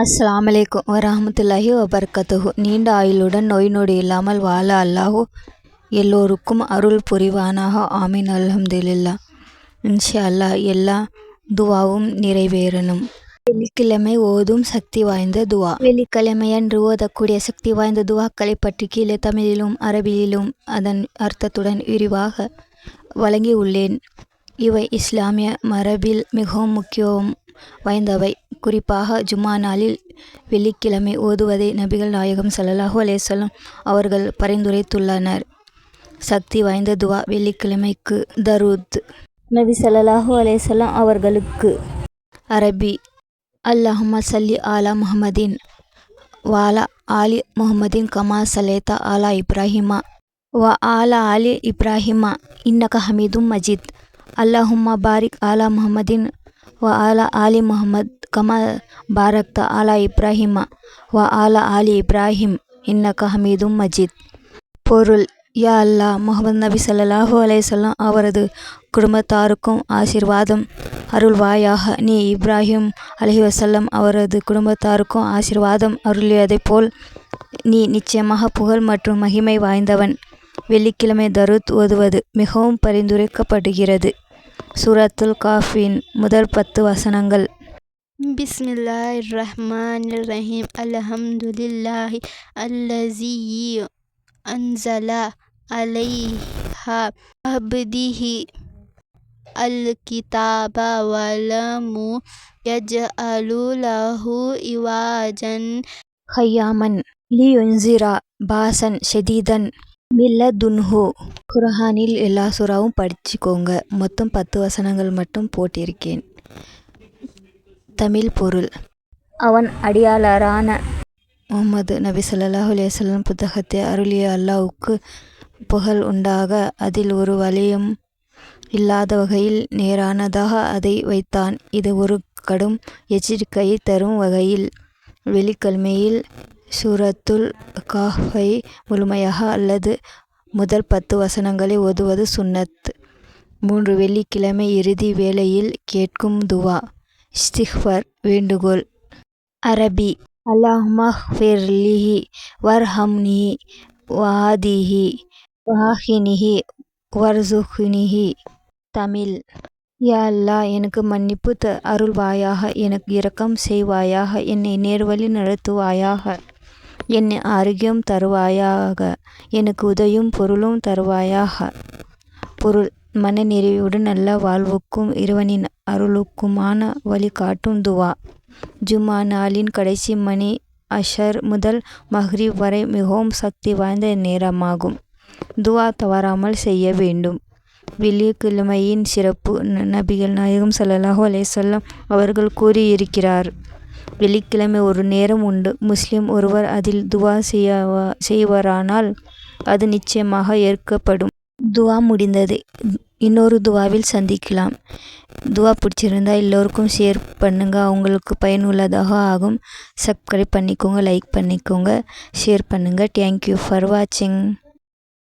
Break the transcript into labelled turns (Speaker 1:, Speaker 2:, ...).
Speaker 1: அஸ்லாம் அலைக்கும் வரமத்துல்லாஹி வபர்கத்துஹு நீண்ட ஆயுளுடன் நோய் நொடி இல்லாமல் வாழ அல்லாஹு எல்லோருக்கும் அருள் புரிவானாக. ஆமீன். அலமதுல்லா இன்ஷா அல்லாஹ் எல்லா துவாவும் நிறைவேறணும். வெள்ளிக்கிழமை ஓதும் சக்தி வாய்ந்த துவா. வெள்ளிக்கிழமையன்று ஓதக்கூடிய சக்தி வாய்ந்த துவாக்களை பற்றி கீழே தமிழிலும் அரபியிலும் அதன் அர்த்தத்துடன் விரிவாக வழங்கியுள்ளேன். இவை இஸ்லாமிய மரபில் மிகவும் முக்கியம் வாய்ந்தவை. குறிப்பாக ஜும்மா நாளில் வெள்ளிக்கிழமை ஓதுவதை நபிகள் நாயகம் ஸல்லல்லாஹு அலேசல்லம் அவர்கள் பரிந்துரைத்துள்ளனர். சக்தி வாய்ந்த துவா வெள்ளிக்கிழமைக்கு தரூத். நபி சல்லல்லாஹு அலேசல்லாம் அவர்களுக்கு. அரபி அல்லாஹுமா சல்லி ஆலா முஹம்மதின் வாலா ஆலி முஹம்மதின் கமா சலேதா ஆலா இப்ராஹிமா வ ஆலா ஆலி இப்ராஹிமா இன்னக ஹமீதும் மஜீத். அல்லாஹுமா பாரிக் ஆலா முஹம்மதின் வ ஆலா ஆலி முஹமத் கமா பாரக்த ஆலா இப்ராஹிமா வ ஆலா ஆலி இப்ராஹிம் இன்ன ஹமீதும் மஜீத். பொருள் யா அல்லாஹ் முகமது நபி ஸல்லல்லாஹு அலைஹி அவரது குடும்பத்தாருக்கும் ஆசீர்வாதம். அருள்வாயாக நீ இப்ராஹிம் அலஹி வசல்லம் அவரது குடும்பத்தாருக்கும் ஆசிர்வாதம். அருளியதைப் போல் நீ நிச்சயமாக புகழ் மற்றும் மகிமை வாய்ந்தவன். வெள்ளிக்கிழமை தருத் ஓதுவது மிகவும் பரிந்துரைக்கப்படுகிறது. சூரத்துல் காஃபின் முதல் பத்து வசனங்கள்.
Speaker 2: பிஸ்மில்லாஹிர் ரஹ்மான் ரஹீம் அல்ஹம்துலில்லாஹி அல்லஸீ அன்ஸல அலைஹா அப்திஹி அல் கிதாபா வலமு யஜ்அலு லஹு இவாஜன்
Speaker 1: ஹையாமன் லியுன்சிரா பாசன் ஷெதீதன் மில்லதுன்ஹு குர்ஹானில் எல்லா சுறாவும் படிச்சுக்கோங்க மொத்தம் பத்து வசனங்கள் மட்டும் போட்டிருக்கேன் தமிழ் பொருள். அவன் அடியாளரான முஹம்மது நபி ஸல்லல்லாஹு அலைஹி வஸல்லம் புத்தகத்தை அருளிய அல்லாஹ்வுக்கு புகழ் உண்டாக அதில் ஒரு வலியும் இல்லாத வகையில் நேரானதாக அதை வைத்தான். இது ஒரு கடும் எச்சரிக்கையை தரும் வகையில் வெள்ளிக்கிழமையில் சூரத்துல் காஃபை முழுமையாக அல்லது முதல் பத்து வசனங்களை ஓதுவது சுன்னத். மூன்று வெள்ளிக்கிழமை இறுதி வேளையில் கேட்கும் துவா. இஸ்திக்ஃபார் வேண்டுகோள். அரபி அல்லாஹ்மஹ்ஃபிர்லிஹி வர்ஹம்னிஹி வாதிஹி வாஹினிஹி வர்சுஹினிஹி தமிழ் யா அல்லா எனக்கு மன்னிப்பு த அருள்வாயாக எனக்கு இரக்கம் செய்வாயாக என்னை நேர்வழி நடத்துவாயாக என்னை ஆரோக்கியம் தருவாயாக எனக்கு உதயும் பொருளும் தருவாயாக. பொருள் மன நிறைவுடன் நல்ல வாழ்வுக்கும் இறைவனின் அருளுக்குமான வழிகாட்டும் துவா. ஜுமா நாளின் கடைசி மணி அஷர் முதல் மஹ்ரிப் வரை மிகவும் சக்தி வாய்ந்த நேரமாகும். துவா தவறாமல் செய்ய வேண்டும். வெள்ளிக்கிழமையின் சிறப்பு நபிகள் நாயகம் சல்லாஹூ அலேசல்லம் அவர்கள் கூறியிருக்கிறார். வெள்ளிக்கிழமை ஒரு நேரம் உண்டு. முஸ்லிம் ஒருவர் அதில் துவா செய்யவா செய்வாரானால் அது நிச்சயமாக ஏற்கப்படும். துவா முடிந்தது. இன்னொரு துவாவில் சந்திக்கலாம். துவா பிடிச்சிருந்தா எல்லோருக்கும் ஷேர் பண்ணுங்கள் அவங்களுக்கு பயனுள்ளதாக ஆகும். சப்ஸ்கிரைப் பண்ணிக்கோங்க லைக் பண்ணிக்கோங்க ஷேர் பண்ணுங்கள் தேங்க்யூ ஃபார் வாட்சிங்